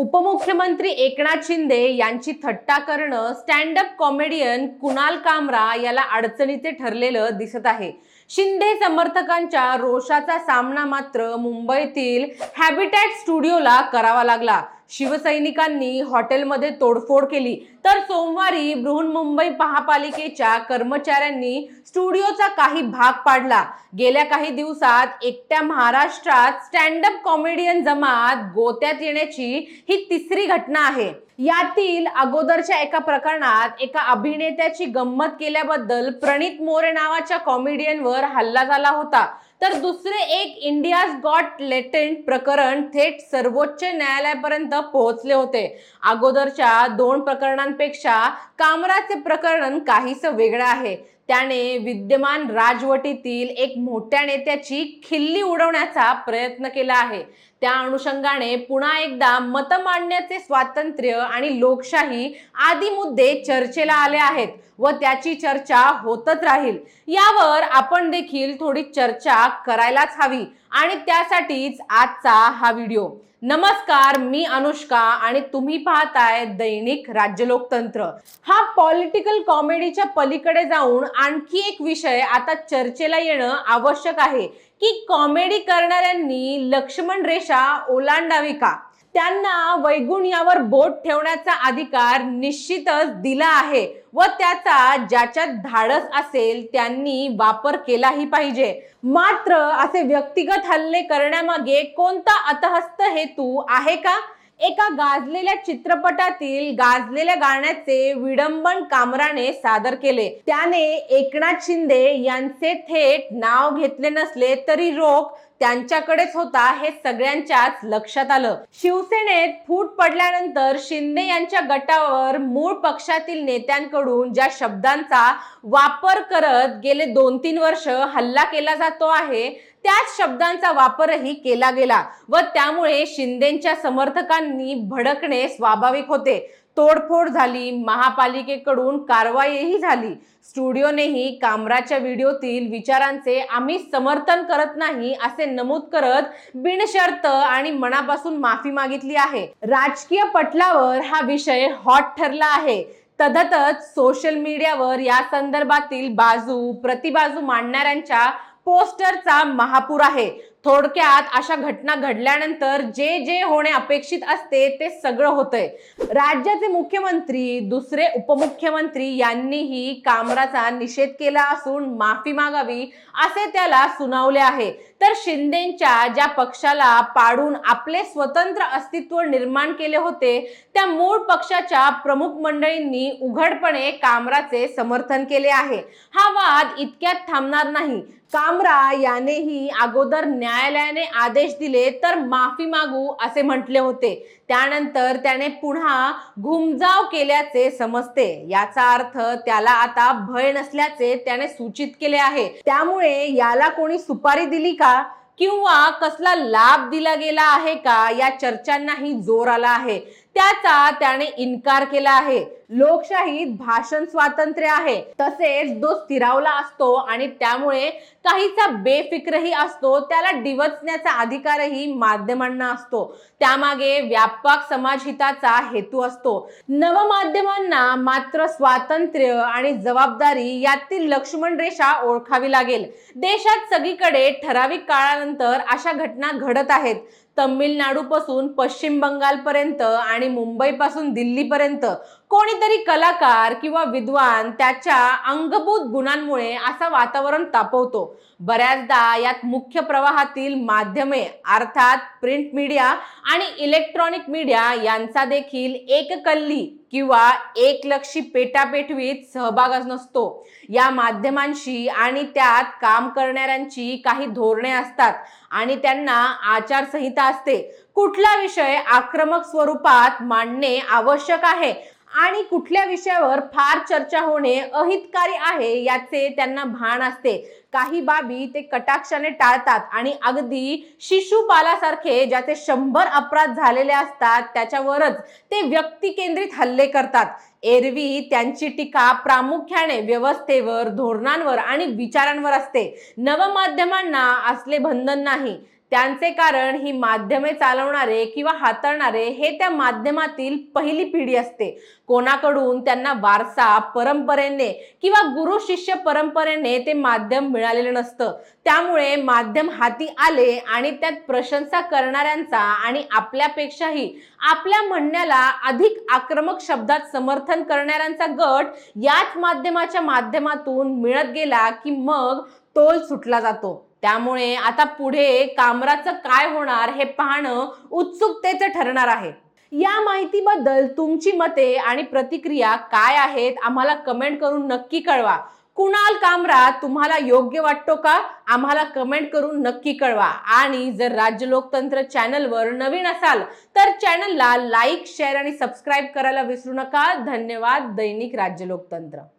उपमुख्यमंत्री एकनाथ शिंदे यांची थट्टा करणं stand up comedian Kunal Kamra याला अडचणीचे ठरलेलं दिसत आहे. शिंदे समर्थकांच्या रोषाचा सामना मात्र मुंबईतील हॅबिटॅट स्टुडिओला करावा लागला. शिवसैनिकांनी हॉटेलमध्ये तोडफोड केली. तर सोमवारी बृहन्मुंबई महापालिकेच्या कर्मचाऱ्यांनी स्टुडिओचा काही भाग पाडला. गेल्या काही दिवसात एकट्या महाराष्ट्रात स्टँड अप कॉमेडियन जमात गोत्यात येण्याची ही तिसरी घटना आहे. यातील अगोदरच्या एका प्रकरणात एका अभिनेत्याची गंमत केल्याबद्दल प्रणित मोरे नावाच्या कॉमेडियनवर हल्ला झाला होता. तर दुसरे एक इंडियाज गॉट लेटेंट प्रकरण थेट सर्वोच्च न्यायालयापर्यंत पोहोचले होते. अगोदरच्या दोन प्रकरणांपेक्षा कामराचे प्रकरण काहीस वेगळं आहे. त्याने विद्यमान राजवटीतील एक मोठ्या नेत्याची खिल्ली उडवण्याचा प्रयत्न केला आहे. त्या अनुषंगाने पुन्हा एकदा मत मांडण्याचे स्वातंत्र्य आणि लोकशाही आदी मुद्दे चर्चेला आले आहेत व त्याची चर्चा होतच राहील. यावर आपण देखील थोडी चर्चा करायलाच हवी आणि त्यासाठीच आजचा हा व्हिडिओ. नमस्कार मी अनुष्का आणि तुम्ही पाहताय दैनिक राज्य लोकतंत्र हा पॉलिटिकल कॉमेडीच्या पलीकडे जाऊन आणखी एक विषय आता चर्चेला येणं आवश्यक आहे की कॉमेडी करणाऱ्यांनी लक्ष्मण रेषा ओलांडावी का? त्यांना वैगुण्यावर बोट ठेवण्याचा अधिकार निश्चितच दिला आहे व त्याचा ज्याच्यात धाडस असेल त्यांनी वापर केलाही पाहिजे. मात्र असे व्यक्तिगत हल्ले करण्यामागे कोणता अतहस्त हेतू आहे का? एका गाजलेल्या चित्रपटातील गाजलेल्या गाण्याचे विडंबन कामराने सादर केले. त्याने एकनाथ शिंदे यांचे थेट नाव घेतले नसले तरी रोख त्यांच्याकडेच होता हे सगळ्यांच्याच लक्षात आलं. शिवसेनेत फूट पडल्यानंतर शिंदे यांच्या गटावर मूळ पक्षातील नेत्यांकडून ज्या शब्दांचा वापर करत गेले दोन तीन वर्ष हल्ला केला जातो आहे त्याच शब्दांचा वापरही केला गेला व त्यामुळे शिंदेच्या समर्थकांनी भडकणे स्वाभाविक होते. तोडफोड झाली महापालिकेकडून कारवाईही झाली. स्टुडिओनेही कामराच्या व्हिडिओतील विचारांचे आम्ही समर्थन करत नाही असे नमूद करत बिनशर्त आणि मनापासून माफी मागितली आहे. राजकीय पटलावर हा विषय हॉट ठरला आहे. तदतच सोशल मीडियावर या संदर्भातील बाजू प्रतिबाजू मांडणाऱ्यांच्या पोस्टरचा महापूर आहे. थोडक्यात अशा घटना घडल्यानंतर जे जे होणे अपेक्षित असते ते सगळं होतंय. राज्याचे मुख्यमंत्री दुसरे उपमुख्यमंत्री यांनीही कामराचा निषेध केला असून माफी मागावी असे त्याला सुनावले आहे. तर शिंदेच्या ज्या पक्षाला पाडून आपले स्वतंत्र अस्तित्व निर्माण केले होते त्या मूळ पक्षाच्या प्रमुख मंडळींनी उघडपणे कामराचे समर्थन केले आहे. हा वाद इतक्यात थांबणार नाही. कामरा यानेही अगोदर न्यायालयाने आदेश दिले तर माफी मागू असे म्हटले होते. त्यानंतर त्याने पुन्हा घुमजाव केल्याचे समजते. याचा अर्थ त्याला आता भय नसल्याचे त्याने सूचित केले आहे. त्यामुळे याला कोणी सुपारी दिली का? किंवा कसला लाभ दिला गेला आहे का? या चर्चांनाही जोर आला आहे. त्याचा त्याने इन्कार केला आहे. लोकशाहीत भाषण स्वातंत्र्य आहे. तसेच जो स्थिरावला असतो आणि त्यामुळे काहीचा बेफिक्रही असतो त्याला डिवचण्याचा अधिकारही माध्यमांना असतो. त्यामागे व्यापक समाजहिताचा हेतू असतो. नवमाध्यमांना मात्र स्वातंत्र्य आणि जबाबदारी यातील लक्ष्मण रेषा ओळखावी लागेल. देशात सगळीकडे ठराविक काळानंतर अशा घटना घडत आहेत. तमिळनाडूपासून पश्चिम बंगालपर्यंत आणि मुंबईपासून दिल्लीपर्यंत कोणीतरी कलाकार किंवा विद्वान त्याच्या अंगभूत गुणांमुळे असं वातावरण तापवतो. बऱ्याचदा यात मुख्य प्रवाहातील माध्यमे अर्थात प्रिंट मीडिया आणि इलेक्ट्रॉनिक मीडिया यांचा देखील एककल्ली किंवा एकलक्षी पेटापेटवीत सहभाग नसतो. या माध्यमांशी आणि त्यात काम करणाऱ्यांची काही धोरणे असतात आणि त्यांना आचारसंहिता असते. कुठला विषय आक्रमक स्वरूपात मांडणे आवश्यक आहे? आणि कुठल्या विषयावर फार चर्चा होणे अहितकारी आहे याचे त्यांना भान असते. काही बाबी ते कटाक्षाने टाळतात आणि अगदी शिशुपालासारखे ज्याचे शंभर अपराध झालेले असतात त्याच्यावरच ते व्यक्ती केंद्रित हल्ले करतात. एरवी त्यांची टीका प्रामुख्याने व्यवस्थेवर धोरणांवर आणि विचारांवर असते. नवमाध्यमांना असले बंधन नाही. त्यांचे कारण ही माध्यमे चालवणारे किंवा हाताळणारे हे त्या माध्यमातील पहिली पिढी असते. कोणाकडून त्यांना वारसा परंपरेने किंवा गुरु शिष्य परंपरेने ते माध्यम मिळालेलं नसतं. त्यामुळे माध्यम हाती आले आणि त्यात प्रशंसा करणाऱ्यांचा आणि आपल्यापेक्षाही आपल्या म्हणण्याला अधिक आक्रमक शब्दात समर्थन करणाऱ्यांचा गट याच माध्यमाच्या माध्यमातून मिळत गेला की मग तोल सुटला जातो. त्यामुळे आता पुढे कामराचं काय होणार हे पाहणं उत्सुकतेचं ठरणार आहे. या माहितीबद्दल तुमची मते आणि प्रतिक्रिया काय आहेत आम्हाला कमेंट करून नक्की कळवा. कुणाल कामरा तुम्हाला योग्य वाटतो का? आम्हाला कमेंट करून नक्की कळवा. आणि जर राज्य लोकतंत्र चॅनलवर नवीन असाल तर चॅनलला लाईक शेअर आणि सबस्क्राईब करायला विसरू नका. धन्यवाद. दैनिक राज्य लोकतंत्र.